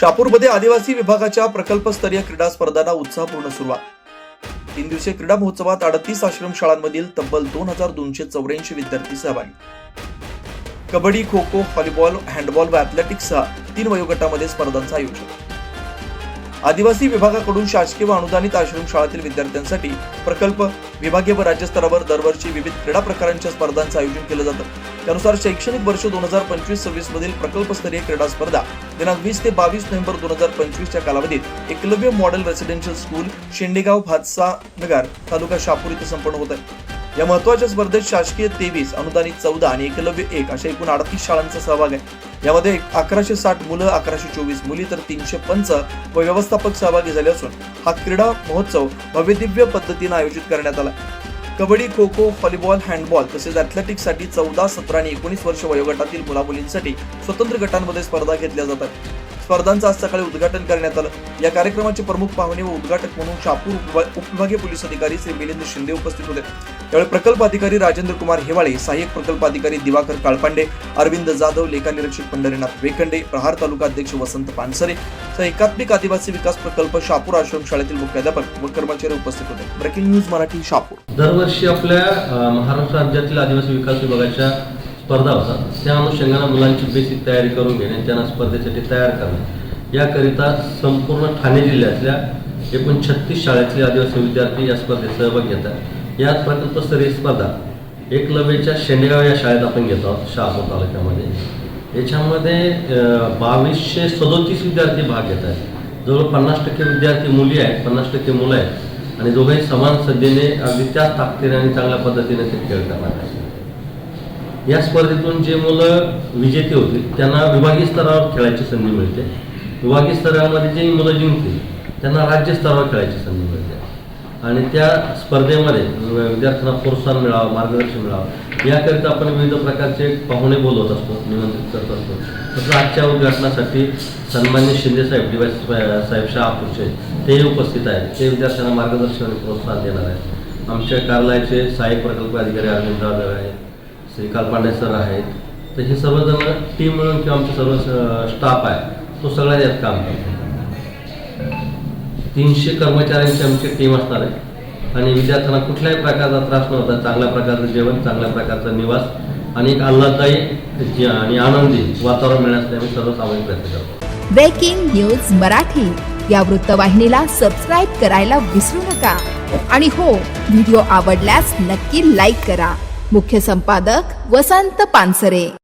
शहापूरमध्ये आदिवासी विभागाच्या प्रकल्पस्तरीय क्रीडा स्पर्धांना उत्साहपूर्ण सुरुवात. तीन दिवसीय क्रीडा महोत्सवात अडतीस आश्रम शाळांमधील तब्बल दोन हजार दोनशे चौऱ्याऐंशी विद्यार्थी सहभागी. कबड्डी खो खो व्हॉलीबॉल हँडबॉल व अथलेटिक्ससह तीन वयोगटामध्ये स्पर्धांचं आयोजन. आदिवासी विभागाकडून शासकीय व अनुदानित आश्रम शाळातील विद्यार्थ्यांसाठी प्रकल्प विभागीय व राज्यस्तरावर दरवर्षी विविध क्रीडा प्रकारांच्या स्पर्धांचं आयोजन केलं जातं. त्यानुसार शैक्षणिक वर्ष दोन हजार पंचवीस सव्वीस मधील प्रकल्पस्तरीय क्रीडा स्पर्धा दिनांक वीस ते बावीस नोव्हेंबर दोन हजार पंचवीसच्या कालावधीत Eklavya model residential school Shendegaon Bhatsa नगर तालुका शापूर इथे संपन्न होत. आहे या महत्त्वाच्या स्पर्धेत शासकीय तेवीस अनुदानित चौदा आणि एकलव्य एक अशा एकूण अडतीस शाळांचा सहभाग आहे. यामध्ये अकराशे साठ मुलं अकराशे चोवीस मुली तर तीनशे पंच व व्यवस्थापक सहभागी झाले असून हा क्रीडा महोत्सव भव्यदिव्य पद्धतीने आयोजित करण्यात आला. कबड्डी खो खो व्हॉलीबॉल हँडबॉल तसेच ॲथलेटिक्ससाठी चौदा सतरा आणि एकोणीस वर्ष वयोगटातील मुलामुलींसाठी स्वतंत्र गटांमध्ये स्पर्धा घेतल्या जातात. स्पर्धांचं आज सकाळी उद्घाटन करण्यात आलं. या कार्यक्रमाचे प्रमुख पाहुणे व उद्घाटक म्हणून शापूर उपविभागीय पोलीस अधिकारी श्री मिलिंद शिंदे उपस्थित होते. यावेळी प्रकल्प अधिकारी राजेंद्र कुमार हेवाळे सहाय्यक प्रकल्प अधिकारी दिवाकर काळपांडे अरविंद जाधव लेखानिरीक्षक पंढरीनाथ वेखंडे प्रहार तालुका अध्यक्ष वसंत पानसरे तर एकात्मिक आदिवासी विकास प्रकल्प शापूर आश्रम शाळेतील मुख्याध्यापक व कर्मचारी उपस्थित होते. Breaking news Marathi Shapur. दरवर्षी आपल्या महाराष्ट्र राज्यातील आदिवासी विकास विभागाच्या स्पर्धा होतात त्या अनुषंगाने मुलांची बेसिक तयारी करून घेणे त्यांना स्पर्धेसाठी तयार करणे. याकरिता संपूर्ण ठाणे जिल्ह्यातल्या एकूण छत्तीस शाळेतले आदिवासी विद्यार्थी या स्पर्धेत सहभाग घेतात. या प्रकल्पस्तरीय स्पर्धा एकलव्यच्या शेंडेगाव या शाळेत आपण घेतो आहोत शहापूर तालुक्यामध्ये. याच्यामध्ये बावीसशे सदोतीस विद्यार्थी भाग घेत आहेत. जवळ पन्नास टक्के विद्यार्थी मुली आहेत पन्नास टक्के मुलं आहेत. आणि दोघंही समान सज्जेने अगदी त्याच ताकदीने आणि चांगल्या पद्धतीने ते खेळ करणार आहेत. या स्पर्धेतून जे मुलं विजेते होते त्यांना विभागीय स्तरावर खेळायची संधी मिळते. विभागीय स्तरामध्ये जे मुलं जिंकतील त्यांना राज्य स्तरावर खेळायची संधी मिळते. आणि त्या स्पर्धेमध्ये विद्यार्थ्यांना प्रोत्साहन मिळावं मार्गदर्शन मिळावं याकरिता आपण विविध प्रकारचे पाहुणे बोलवत असतो निमंत्रित करत असतो. तसं आजच्या उद्घाटनासाठी सन्मान्य शिंदेसाहेब डी वाय साहेब शहापूरचे तेही उपस्थित आहेत. ते विद्यार्थ्यांना मार्गदर्शन आणि प्रोत्साहन देणार आहेत. आमच्या कार्यालयाचे सहाय्यक प्रकल्प अधिकारी अरविंद जाधव आहेत. श्री पांडे सर आहेत. तर हे सर्वजण टीम मिळून किंवा आमचा सर्व स्टाफ आहे तो सगळा यात काम करतो. तीनशे कर्मचाऱ्यांची आमची टीम असणार आहे. आणि विद्यार्थ्यांना कुठल्याही प्रकारचा त्रास न होता चांगल्या प्रकारचं जेवण चांगल्या प्रकारचा निवास आणि एक आल्हाददायी आणि आनंदी वातावरण मिळण्यासाठी आम्ही सर्व सामाजिक प्रयत्न करतो. ब्रेकिंग न्यूज मराठी या वृत्तवाहिनीला सबस्क्राईब करायला विसरू नका. आणि हो व्हिडिओ आवडल्यास नक्की लाईक करा. मुख्य संपादक वसंत पानसरे.